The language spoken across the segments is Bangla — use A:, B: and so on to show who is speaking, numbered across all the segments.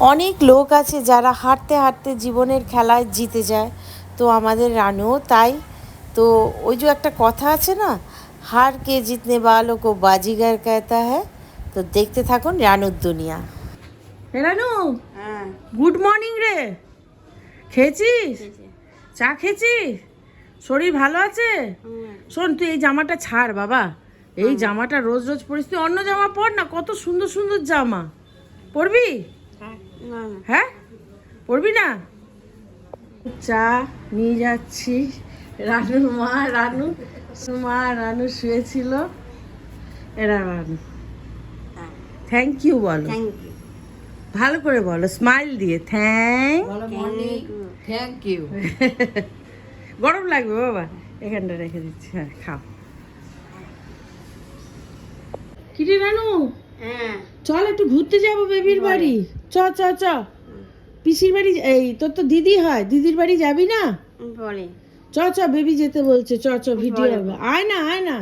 A: অনেক লোক আছে যারা হাঁটতে হাঁটতে জীবনের খেলায় জিতে যায়। তো আমাদের রানুও তাই। তো ওই যে একটা কথা আছে না হার কে জিতনে বালো কো বাজিগার কেতা হ্যাঁ তো দেখতে থাকুন রানুর দুনিয়া। রানু
B: হ্যাঁ।
A: গুড মর্নিং রে। খেয়েছিস? চা খেয়েছিস? শরীর ভালো আছে? হ্যাঁ। শোন তুই এই জামাটা ছাড় বাবা। এই হ্যাঁ। জামাটা রোজ রোজ পরিস। তুই অন্য জামা পর না কত সুন্দর সুন্দর জামা। পরবি? হ্যাঁ? পড়বি না? চা নিয়ে যাচ্ছি। রানুর মা রানু। মা রানু শুয়েছিল। এরা রানু। থ্যাংক ইউ বলো। ভালো করে বলো স্মাইল দিয়ে। থ্যাংক
B: থ্যাংক ইউ
A: গরম লাগবে বাবা। এখানটা রেখে দিচ্ছি। হ্যাঁ খাও। কিরে রানু? চল একটু ঘুরতে যাব বেবির বাড়ি। চ চ চ। পিসির বাড়ি এই তোর তো দিদি হয়। দিদির বাড়ি যাবি না?
B: পরে।
A: চ চ বেবি যেতে বলছে। চ চ ভিডিও হবে। আয় না আয় না।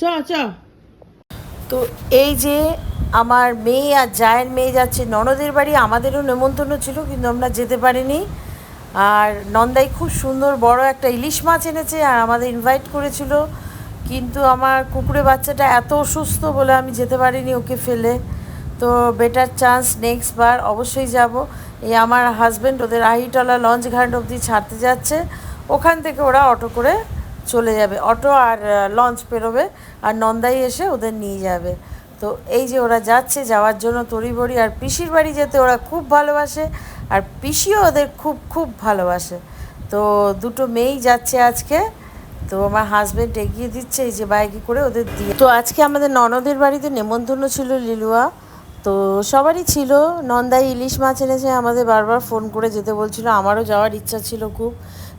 A: চ চ। তো এই যে আমার মেয়ে আর জায়ের মেয়ে যাচ্ছে ননদের বাড়ি আমাদেরও নেমন্তন্ন ছিল কিন্তু আমরা যেতে পারিনি। আর নন্দাই খুব সুন্দর বড় একটা ইলিশ মাছ এনেছে আর আমাদের ইনভাইট করেছিল। কিন্তু আমার কুকুরে বাচ্চাটা এত অসুস্থ বলে আমি যেতে পারিনি ওকে ফেলে। তো বেটার চান্স নেক্সট বার অবশ্যই যাব। এই আমার হাজব্যান্ড ওদের আহিটলা লঞ্চ ঘাট অবধি ছাড়তে যাচ্ছে। ওখান থেকে ওরা অটো করে চলে যাবে। অটো আর লঞ্চ পেরোবে আর নন্দাই এসে ওদের নিয়ে যাবে। তো এই যে ওরা যাচ্ছে, যাওয়ার জন্য তড়িবড়ি আর পিসির বাড়ি যেতে ওরা খুব ভালোবাসে আর পিসিও ওদের খুব খুব ভালোবাসে। তো দুটো মেয়েই যাচ্ছে আজকে। তো আমার হাজব্যান্ড এগিয়ে দিচ্ছে, এই যে বাইকে করে ওদের দিয়ে। তো আজকে আমাদের ননদের বাড়িতে নেমন্তন্ন ছিল লিলুয়া। তো সবারই ছিল, নন্দাই ইলিশ মাছ এনেছে, আমাদের বারবার ফোন করে যেতে বলছিল, আমারও যাওয়ার ইচ্ছা ছিল খুব,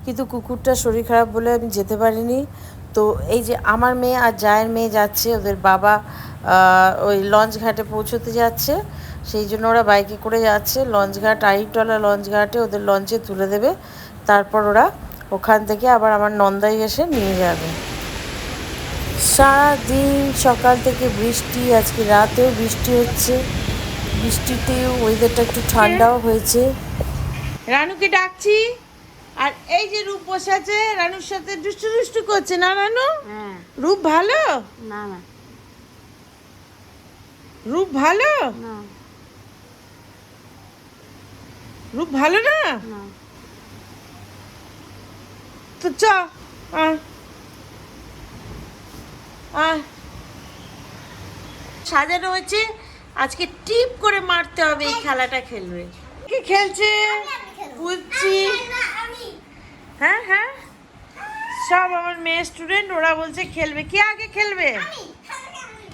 A: কিন্তু কুকুরটা শরীর খারাপ বলে আমি যেতে পারিনি। তো এই যে আমার মেয়ে আর জায়ের মেয়ে যাচ্ছে, ওদের বাবা ওই লঞ্চ ঘাটে পৌঁছতে যাচ্ছে, সেই জন্য ওরা বাইকে করে যাচ্ছে। লঞ্চ ঘাট আইটলা লঞ্চ ঘাটে ওদের লঞ্চে তুলে দেবে, তারপর ওরা ওখান থেকে আবার আমার নন্দাই এসে নিয়ে যাবে। সারাদিন সকাল থেকে বৃষ্টি আজকে রাতেও বৃষ্টি হচ্ছে। বৃষ্টিতে ওয়েদারটা একটু ঠান্ডাও হয়েছে। রানুকে ডাকছি। আর এই যে রূপ বসে আছে রানুর সাথে দুষ্টু দুষ্টু করছে না রানু?
B: হ্যাঁ।
A: রূপ ভালো?
B: না না।
A: রূপ ভালো?
B: না।
A: রূপ ভালো না?
B: না।
A: তো চ সাজানো হয়েছে। আজকে টিপ করে মারতে হবে এই খেলাটা খেলবে। কি খেলছে? বুঝছি। হ্যাঁ হ্যাঁ। সব আমার মেয়ে স্টুডেন্ট ওরা বলছে খেলবে। কে আগে খেলবে?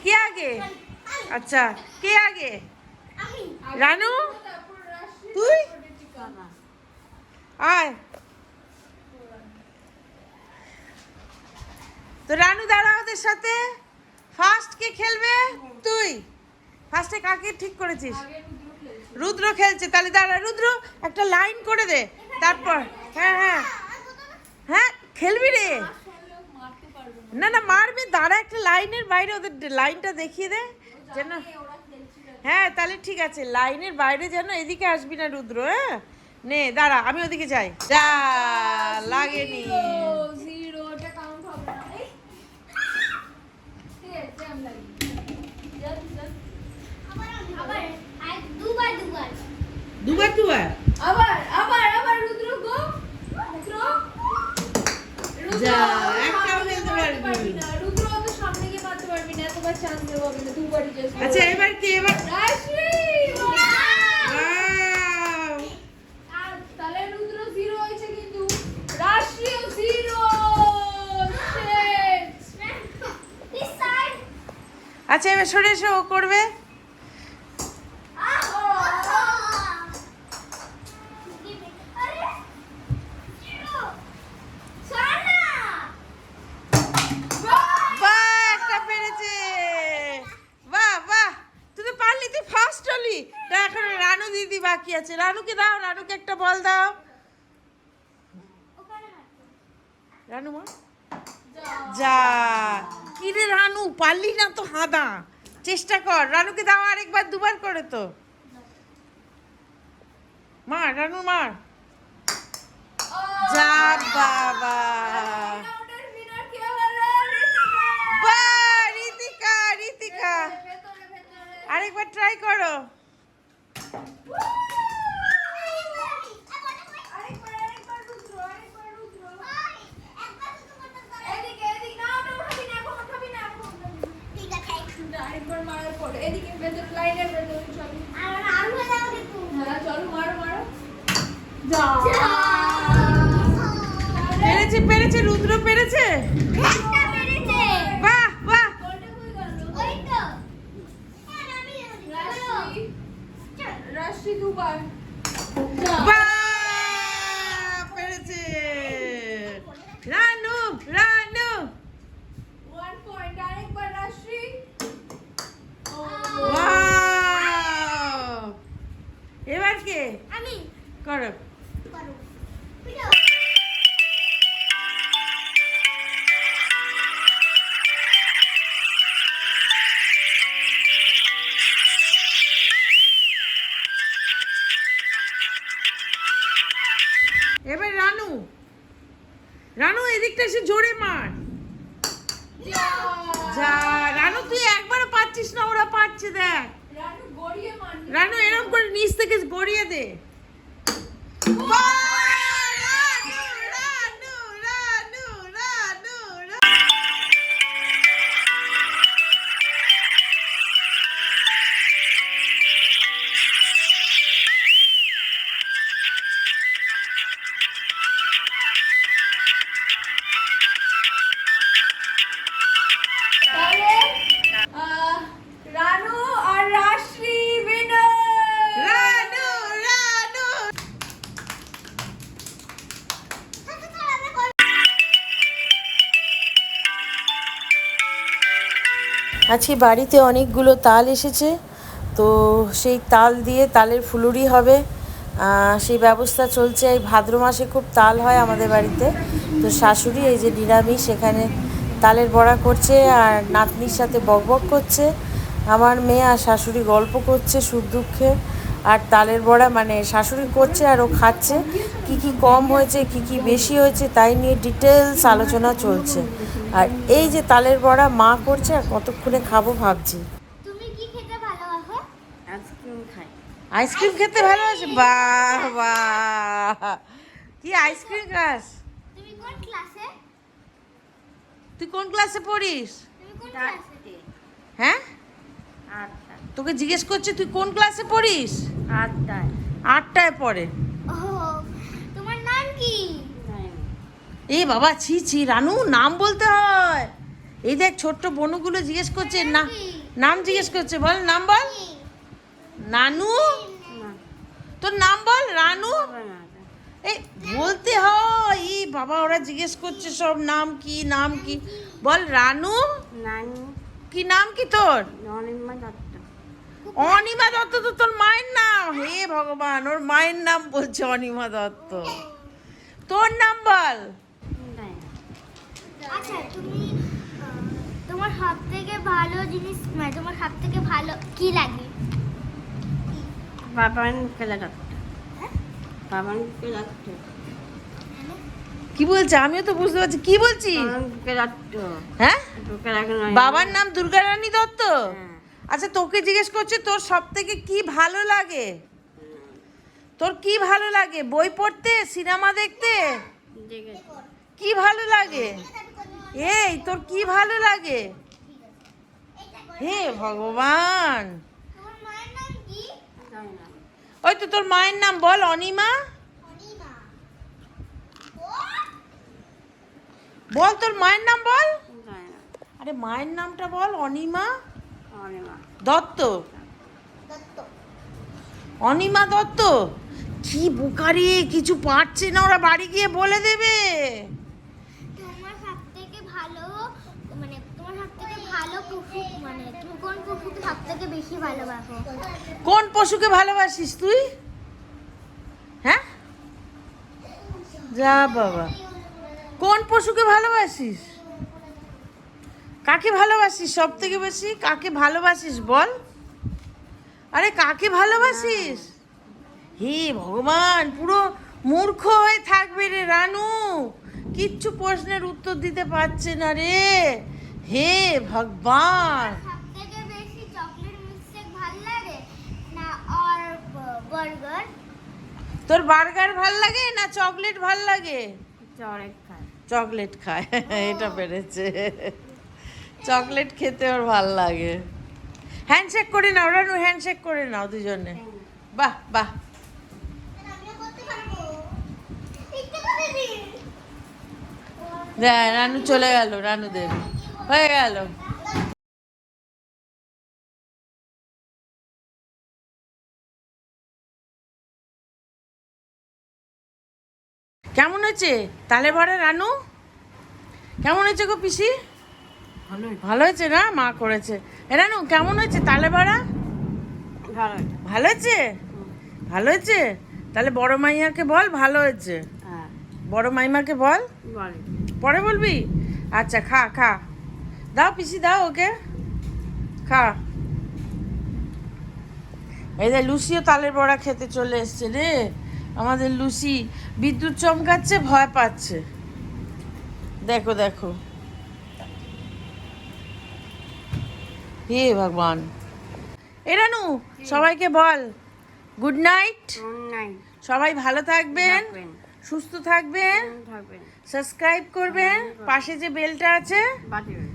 A: কে আগে? আচ্ছা কে আগে? রানু? তুই? আয়। তো রানু দাঁড়া ওদের সাথে ফার্স্ট কে খেলবে? তুই। ফার্স্টে কাকে ঠিক করেছিস? রুদ্র খেলছে। তাহলে দাঁড়া রুদ্র একটা লাইন করে দে। তারপর হ্যাঁ হ্যাঁ। হ্যাঁ খেলবি রে? না। না মারবে দাঁড়া একটা লাইনের বাইরে ওদের লাইনটা দেখিয়ে দে। যেন হ্যাঁ তাহলে ঠিক আছে লাইনের বাইরে যেন এদিকে আসবি না রুদ্র হ্যাঁ? নে দাঁড়া আমি ওদিকে যাই। যা লাগেনি
C: জিরোটা কাউন্ট হবে না এই ঠিক আছে জ্যাম লাগি আবার আর দুবার দুবার
A: দুবার দুবার
C: আবার আবার আবার রুদ্র গো রুদ্র রুদ্র,
A: যা,
C: তুই
A: একটাও
C: সামনে
A: খেলতে
C: মারতে
A: পারবি
C: না রুদ্র অত সামনে গিয়ে মারতে পারবি না এতবার চান্স দেবো আমি না দুবারই জাস্ট
A: আচ্ছা এবার কি এবার
C: রাশি
A: Wow!
C: আর তাহলে রুদ্র জিরো হয়েছে কিন্তু রাশিও জিরো
A: এবার সরে এসো, ও করবে। এখন রানু দিদি বাকি আছে। রানুকে দাও, রানুকে একটা বল দাও। রানু মা? যা। কি রে রানু, পারলি না তো হাঁদা। চেষ্টা কর। রানুকে দাও আরেকবার, দুবার করে তো। মার রানু মার। যা বাবা
C: রাউন্ডের winner কে হলো? ঋতিকা।
A: বা রিতিকা রিতিকা
C: ভেতরে, ভেতরে।
A: আরেকবার ট্রাই করো
C: আরেকবার, আরেকবার রুদ্র, আরেকবার রুদ্র। এদিকে, এদিকে। না, ওটা উঠাবি না, এখন উঠাবি না, এখন উঠাবি না। আরেকবার মারার পরে। এদিকে, ভেতরে, লাইনের ভেতরে উঠাবি। হ্যাঁ, চলো, মারো, মারো। যা।
A: পেরেছে পেরেছে রুদ্র পেরেছে। বাহ বাহ।
C: রাশি দুবার। যা।
A: বাহ পেরেছে রানু রানু
C: One point. আরেকবার রাশি। ও।
A: ওয়াও এবার কে করো। এবার রানু। রানু এদিকটা এসে জোরে মার। যা রানু তুই একবারও পাচ্ছিস না ওরা পাচ্ছে দেখ।
C: রানু
A: এরকম করে নিচ থেকে গড়িয়ে দে। বাহ! আজকে বাড়িতে অনেকগুলো তাল এসেছে। তো সেই তাল দিয়ে তালের ফুলুরি হবে। সেই ব্যবস্থা চলছে। এই ভাদ্র মাসে খুব তাল হয় আমাদের বাড়িতে। তো শাশুড়ি এই যে নিরামিষ, এখানে তালের বড়া করছে আর নাতনির সাথে বকবক করছে। আমার মেয়ে আর শাশুড়ি গল্প করছে সুখ দুঃখে। আর তালের বড়া মানে শাশুড়ি করছে আর ও খাচ্ছে। কি কি কম হয়েছে, কি কি বেশি হয়েছে, তাই নিয়ে ডিটেলস আলোচনা চলছে। আর এই যে তালের বড়া মা করছে আর কতক্ষণে খাব ভাবছি।
D: তুমি কি খেতে ভালোবাসো?
B: আইসক্রিম খাই।
A: আইসক্রিম খেতে ভালোবাসে? বাহ বাহ। কি আইসক্রিম খাস?
D: তুমি কোন ক্লাসে?
A: তুই কোন ক্লাসে পড়িস?
D: তুমি কোন ক্লাসে?
A: হ্যাঁ? তোকে জিজ্ঞেস করছে তুই কোন ক্লাসে পড়িস?
B: আটটায়।
A: আটটায় পড়ে।
D: ও তোমার নাম কি।
A: এ বাবা ছি ছি রানু নাম বলতে হয়। এই দেখ ছোট্ট বনুগুলো জিজ্ঞেস করছে না নাম জিজ্ঞেস করছে বল নাম বল। নানু? তোর নাম বল রানু? এই বলতে হয়। এই বাবা ওরা জিজ্ঞেস করছে সব নাম কি নাম কি। বল রানু?
B: নানি।
A: কি নাম কি তোর?
B: অনিমা দত্ত।
A: অনিমা দত্ত তো তোর মায়ের নাম। হে ভগবান ওর মায়ের নাম বলছে অনিমা দত্ত। তোর নাম বল।
D: আচ্ছা তুমি তোমার সব থেকে ভালো জিনিস মানে তোমার সব থেকে ভালো কি লাগে?
B: বাবান দত্ত বাবান কেলা
A: কি বলছে? আমিও তো বুঝতে পারছি। কি বলছিস
B: দত্ত
A: হ্যাঁ? বাবার নাম দুর্গারানী দত্ত?
B: হ্যাঁ।
A: আচ্ছা তোকে জিজ্ঞেস করছে তোর সব থেকে কি ভালো লাগে? তোর কি ভালো লাগে? বই পড়তে? সিনেমা দেখতে? কি ভালো লাগে? এই, তোর কি ভালো লাগে? হে ভগবান। ওই তো তোর মায়ের নাম বল, অনিমা? বল তোর মায়ের নাম বল। আরে মায়ের নামটা বল, অনিমা? দত্ত। অনিমা দত্ত? কি বোকারি কিছু পারছে না, ওরা বাড়ি গিয়ে বলে দেবে
D: তোমার সব থেকে ভালো মানে তোমার সব থেকে মানে কোন পশুকে
A: কোন পশুকে ভালোবাসিস তুই? হ্যাঁ? যা বাবা। কোন পশুকে ভালোবাসিস? কাকে ভালোবাসিস সব থেকে বেশি? কাকে ভালোবাসিস বল। আরে কাকে ভালোবাসিস? হে ভগবান, পুরো মূর্খ হয়ে থাকবে রে রানু। কিচ্ছু প্রশ্নের উত্তর দিতে পারছে না রে। ভগবান।
D: সব বেশি চকলেট মিল্কশেক ভালো লাগে না আর বার্গার
A: তোর বার্গার ভালো লাগে না চকলেট ভালো লাগে?
B: চড়ে খায়।
A: চকলেট খায় এটা পেরেছে। চকলেট খেতে ওর ভালো লাগে। হ্যান্ডশেক করে নাও রানু হ্যান্ডশেক করে নাও দুজনে। বাহ বাহ। দেখ রানু চলে গেল রানু দেব। হয়ে গেল। কেমন হয়েছে? তালে ভরা রানু? কেমন হয়েছে গো পিসি?
B: ভালো
A: হয়েছে না? মা করেছে। এ রানু কেমন হয়েছে তালে ভরা?
B: ভালো
A: ভালো হয়েছে? ভালো হয়েছে? তাহলে বড় মাইয়াকে বল ভালো হয়েছে।
B: হ্যাঁ।
A: বড় মাইমাকে বল। পরে বলবি? আচ্ছা খা খা। দাও পিসি দাও ওকে। খা। এই যে লুসিও তালের বড়া খেতে চলে এসছে রে। আমাদের লুসি বিদ্যুৎ চমকাচ্ছে ভয় পাচ্ছে। দেখো দেখো। হে ভগবান। এরানু সবাইকে বল। Good night.
B: নাই
A: সবাই ভালো থাকবেন
B: থাকবেন।
A: সুস্থ থাকবেন।
B: থাকবেন।
A: সাবস্ক্রাইব করবেন পাশে যে বেলটা আছে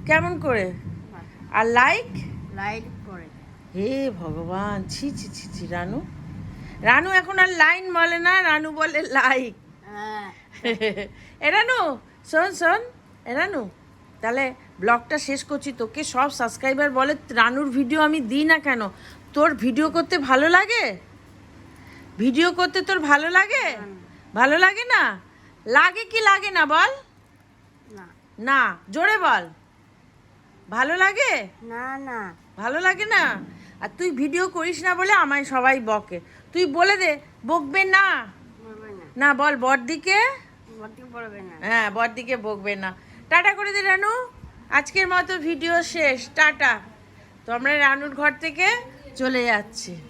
A: কেমন করে? আর লাইক
B: লাইক করে।
A: হে ভগবান ছি ছি ছি ছি রানু। রানু এখন আর লাইন বলে না রানু বলে লাইক
B: হ্যাঁ।
A: এ রানু শোন শোন এ রানু তাহলে ব্লগটা শেষ করছি তোকে সব সাবস্ক্রাইবার বলে রানুর ভিডিও আমি দিই না কেন? তোর ভিডিও করতে ভালো লাগে? ভিডিও করতে তোর ভালো লাগে? ভালো লাগে না? লাগে কি লাগে না বল?
B: না।
A: না জোরে বল। ভালো লাগে?
B: না না।
A: ভালো লাগে না? আর তুই ভিডিও করিস না বলে আমায় সবাই বকে। তুই বলে দে বকবে না?
B: না।
A: বল বড়দিকে? হ্যাঁ বড়দিকে বকবে না। টাটা করে দে রানু। আজকের মতো ভিডিও শেষ। টাটা। তো আমরা রানুর ঘর থেকে চলে যাচ্ছি।